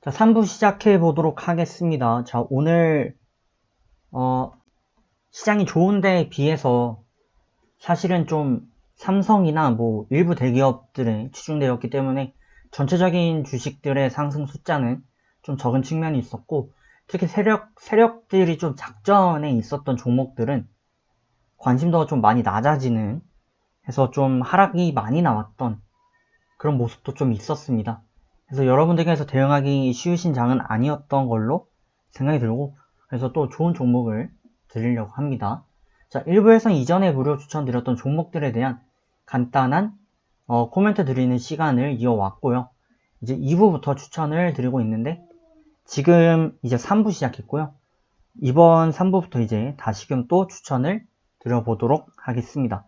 자, 3부 시작해 보도록 하겠습니다. 자, 오늘, 어, 시장이 좋은데 비해서 사실은 좀 삼성이나 뭐 일부 대기업들에 치중되었기 때문에 전체적인 주식들의 상승 숫자는 좀 적은 측면이 있었고, 특히 세력, 세력들이 좀 작전에 있었던 종목들은 관심도가 좀 많이 낮아지는 해서 좀 하락이 많이 나왔던 그런 모습도 좀 있었습니다. 그래서 여러분들께서 대응하기 쉬우신 장은 아니었던 걸로 생각이 들고 그래서 또 좋은 종목을 드리려고 합니다. 자, 1부에서 이전에 무료 추천드렸던 종목들에 대한 간단한 어, 코멘트 드리는 시간을 이어왔고요. 이제 2부부터 추천을 드리고 있는데 지금 이제 3부 시작했고요. 이번 3부부터 이제 다시금 또 추천을 드려보도록 하겠습니다.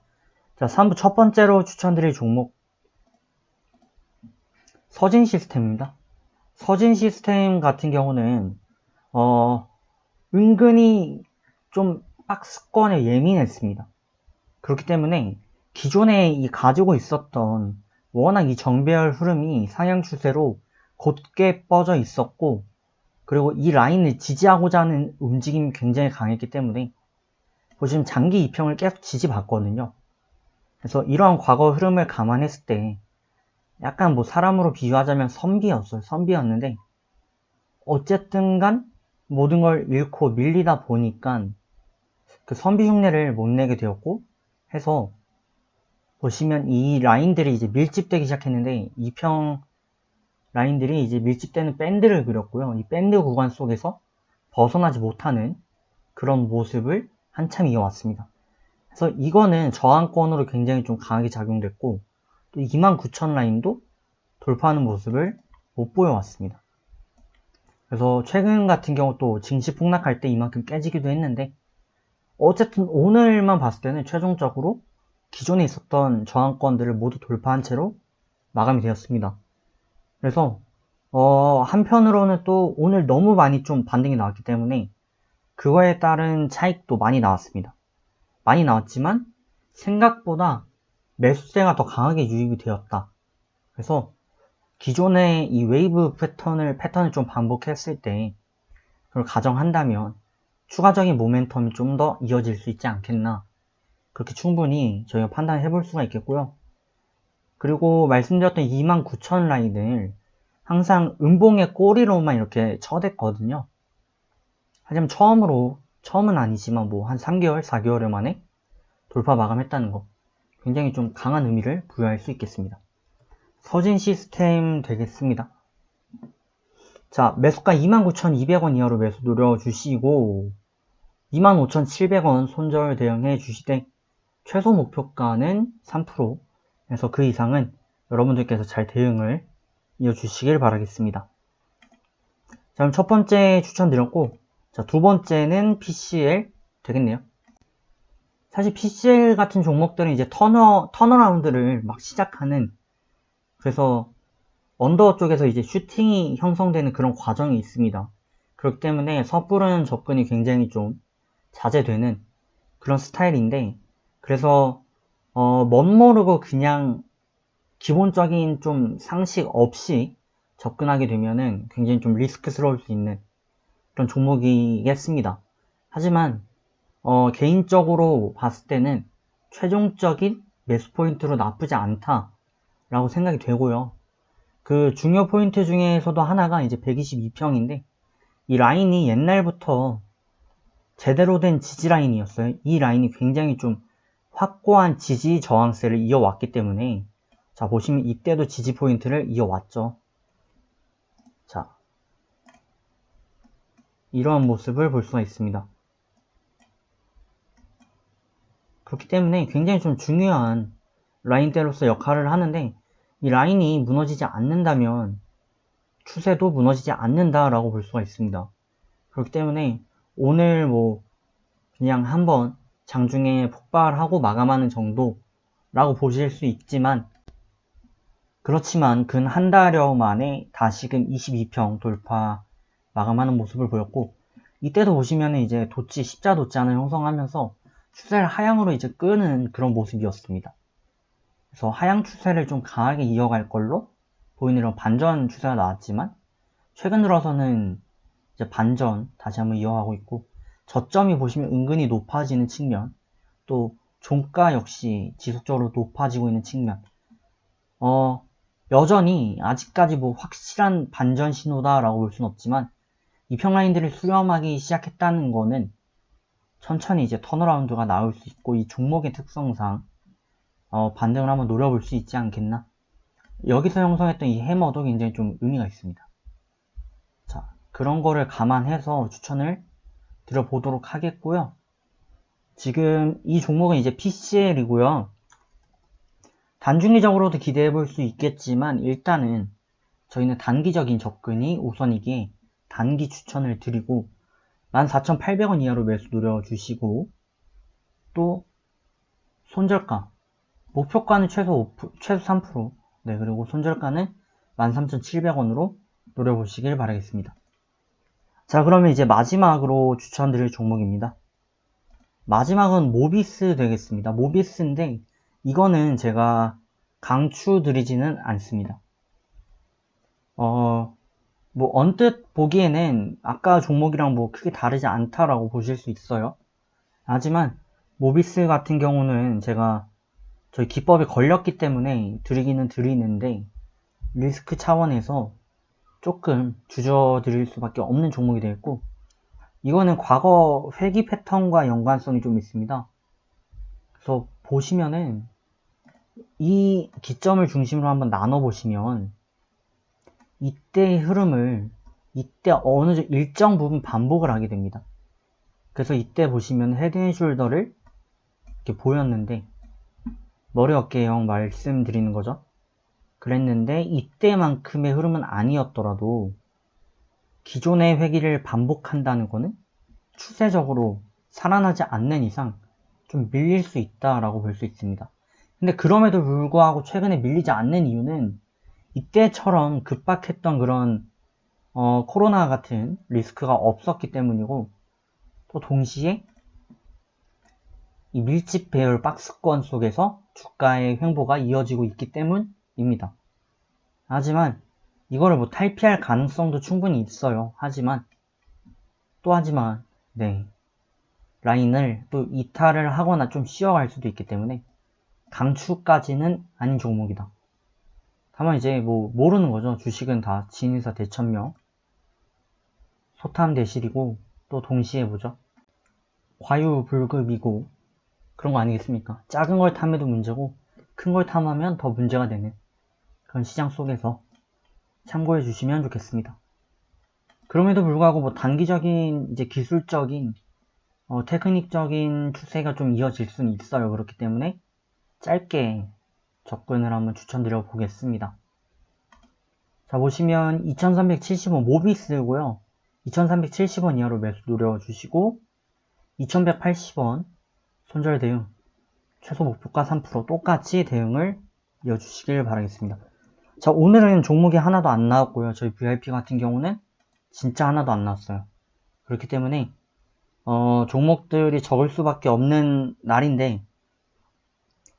자, 3부 첫 번째로 추천드릴 종목 서진 시스템입니다. 서진 시스템 같은 경우는 어, 은근히 좀 박스권에 예민했습니다. 그렇기 때문에 기존에 이 가지고 있었던 워낙 이 정배열 흐름이 상향 추세로 곧게 뻗어 있었고 그리고 이 라인을 지지하고자 하는 움직임이 굉장히 강했기 때문에 보시면 장기 이평을 계속 지지봤거든요. 그래서 이러한 과거 흐름을 감안했을 때 약간 뭐 사람으로 비유하자면 선비였어요. 선비였는데 어쨌든 간 모든 걸 잃고 밀리다 보니까 그 선비 흉내를 못 내게 되었고 해서 보시면 이 라인들이 이제 밀집되기 시작했는데 이평 라인들이 이제 밀집되는 밴드를 그렸고요. 이 밴드 구간 속에서 벗어나지 못하는 그런 모습을 한참 이어왔습니다. 그래서 이거는 저항권으로 굉장히 좀 강하게 작용됐고 또 29,000 라인도 돌파하는 모습을 못 보여왔습니다. 그래서 최근 같은 경우 또 증시 폭락할 때 이만큼 깨지기도 했는데 어쨌든 오늘만 봤을 때는 최종적으로 기존에 있었던 저항권들을 모두 돌파한 채로 마감이 되었습니다. 그래서 어, 한편으로는 또 오늘 너무 많이 좀 반등이 나왔기 때문에 그거에 따른 차익도 많이 나왔습니다. 많이 나왔지만 생각보다 매수세가 더 강하게 유입이 되었다. 그래서 기존의 이 웨이브 패턴을 패턴을 좀 반복했을 때 그걸 가정한다면 추가적인 모멘텀이 좀 더 이어질 수 있지 않겠나 그렇게 충분히 저희가 판단해 볼 수가 있겠고요. 그리고 말씀드렸던 29,000 라인을 항상 음봉의 꼬리로만 이렇게 쳐댔거든요. 하지만 처음으로 처음은 아니지만 뭐 한 3개월, 4개월 만에 돌파 마감했다는 거 굉장히 좀 강한 의미를 부여할 수 있겠습니다. 서진 시스템 되겠습니다. 자, 매수가 29,200원 이하로 매수 노려주시고 25,700원 손절 대응해 주시되 최소 목표가는 3% 에서 그 이상은 여러분들께서 잘 대응을 이어주시길 바라겠습니다. 자, 그럼 첫 번째 추천드렸고 자, 두 번째는 PCL 되겠네요. 사실 PCL 같은 종목들은 이제 터너, 턴어라운드를 막 시작하는, 그래서 언더 쪽에서 이제 슈팅이 형성되는 그런 과정이 있습니다. 그렇기 때문에 섣부른 접근이 굉장히 좀 자제되는 그런 스타일인데, 그래서, 어, 멋모르고 그냥 기본적인 좀 상식 없이 접근하게 되면은 굉장히 좀 리스크스러울 수 있는 그런 종목이겠습니다. 하지만 어, 개인적으로 봤을 때는 최종적인 매수 포인트로 나쁘지 않다라고 생각이 되고요. 그 중요 포인트 중에서도 하나가 이제 122평인데 이 라인이 옛날부터 제대로 된 지지 라인이었어요. 이 라인이 굉장히 좀 확고한 지지 저항세를 이어왔기 때문에 자 보시면 이때도 지지 포인트를 이어왔죠. 자 이러한 모습을 볼 수가 있습니다. 그렇기 때문에 굉장히 좀 중요한 라인대로서 역할을 하는데 이 라인이 무너지지 않는다면 추세도 무너지지 않는다라고 볼 수가 있습니다. 그렇기 때문에 오늘 뭐 그냥 한번 장중에 폭발하고 마감하는 정도라고 보실 수 있지만 그렇지만 근 한 달여 만에 다시금 22평 돌파 마감하는 모습을 보였고 이때도 보시면 이제 도치, 십자 도치안을 형성하면서 추세를 하향으로 이제 끄는 그런 모습이었습니다. 그래서 하향 추세를 좀 강하게 이어갈 걸로 보이는 이런 반전 추세가 나왔지만 최근 들어서는 이제 반전 다시 한번 이어가고 있고 저점이 보시면 은근히 높아지는 측면 또 종가 역시 지속적으로 높아지고 있는 측면. 어 여전히 아직까지 뭐 확실한 반전 신호다라고 볼 수는 없지만 이평 라인들을 수렴하기 시작했다는 거는 천천히 이제 턴어라운드가 나올 수 있고 이 종목의 특성상 어, 반등을 한번 노려볼 수 있지 않겠나? 여기서 형성했던 이 해머도 굉장히 좀 의미가 있습니다. 자 그런 거를 감안해서 추천을 드려보도록 하겠고요. 지금 이 종목은 이제 PCL이고요. 단중기적으로도 기대해 볼 수 있겠지만 일단은 저희는 단기적인 접근이 우선이기에 단기 추천을 드리고 14,800원 이하로 매수 노려주시고 또 손절가 목표가는 최소 5, 최소 3% 네, 그리고 손절가는 13,700원으로 노려보시길 바라겠습니다. 자, 그러면 이제 마지막으로 추천드릴 종목입니다. 마지막은 모비스 되겠습니다. 모비스인데 이거는 제가 강추드리지는 않습니다. 어, 뭐 언뜻 보기에는 아까 종목이랑 뭐 크게 다르지 않다라고 보실 수 있어요. 하지만 모비스 같은 경우는 제가 저희 기법에 걸렸기 때문에 드리기는 드리는데 리스크 차원에서 조금 주저드릴 수밖에 없는 종목이 되겠고 이거는 과거 회기 패턴과 연관성이 좀 있습니다. 그래서 보시면은 이 기점을 중심으로 한번 나눠 보시면 이때의 흐름을 이때 어느 일정 부분 반복을 하게 됩니다. 그래서 이때 보시면 헤드앤숄더를 이렇게 보였는데 머리 어깨형 말씀드리는 거죠. 그랬는데 이때만큼의 흐름은 아니었더라도 기존의 회기를 반복한다는 거는 추세적으로 살아나지 않는 이상 좀 밀릴 수 있다라고 볼 수 있습니다. 근데 그럼에도 불구하고 최근에 밀리지 않는 이유는 이때처럼 급박했던 그런 어, 코로나 같은 리스크가 없었기 때문이고 또 동시에 이 밀집 배열 박스권 속에서 주가의 횡보가 이어지고 있기 때문 입니다. 하지만 이거를 뭐 탈피할 가능성도 충분히 있어요. 하지만 또 하지만 네 라인을 또 이탈을 하거나 좀 쉬어갈 수도 있기 때문에 강추까지는 아닌 종목이다. 다만 이제 뭐 모르는 거죠. 주식은 다 진의사 대천명 소탐 대실이고 또 동시에 뭐죠? 과유불급이고 그런 거 아니겠습니까? 작은 걸 탐해도 문제고 큰 걸 탐하면 더 문제가 되는 그런 시장 속에서 참고해 주시면 좋겠습니다. 그럼에도 불구하고 뭐 단기적인 이제 기술적인 어, 테크닉적인 추세가 좀 이어질 수는 있어요. 그렇기 때문에 짧게 접근을 한번 추천드려 보겠습니다. 자 보시면 2375 모비스고요. 2370원 이하로 매수 노려주시고 2180원 손절 대응 최소 목표가 3% 똑같이 대응을 이어주시길 바라겠습니다. 자 오늘은 종목이 하나도 안 나왔고요. 저희 VIP 같은 경우는 진짜 하나도 안 나왔어요. 그렇기 때문에 어, 종목들이 적을 수밖에 없는 날인데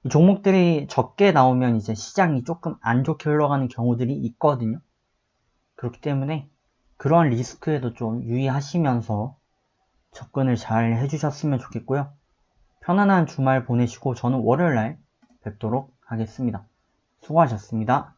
종목들이 적게 나오면 이제 시장이 조금 안 좋게 흘러가는 경우들이 있거든요. 그렇기 때문에 그러한 리스크에도 좀 유의하시면서 접근을 잘 해주셨으면 좋겠고요. 편안한 주말 보내시고 저는 월요일날 뵙도록 하겠습니다. 수고하셨습니다.